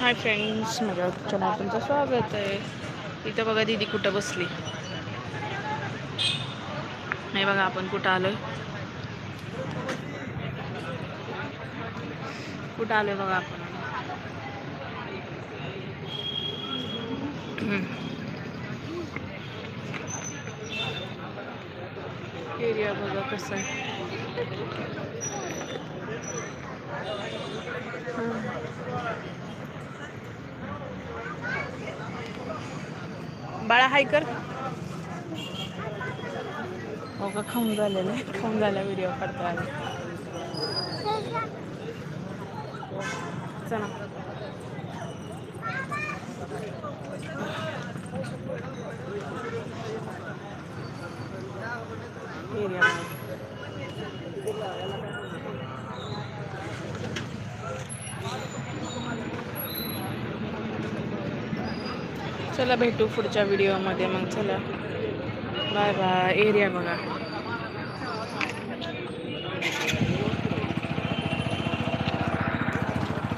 Hi friends माझ्या channel तुमचं स्वागत आहे. इथं बघा दीदी कुठं बसली. नाही बघा आपण कुठं आलोय. कुठं आलोय बघा आपण. एरिया बघा कसं आहे. बाळा हाय कर. हो का? खाऊन झालेलं आहे. खाऊन झाला व्हिडिओ काढतो आले चला. एरिया चला भेटू पुढच्या व्हिडिओमध्ये मग चला. बाय बाय एरिया बघा.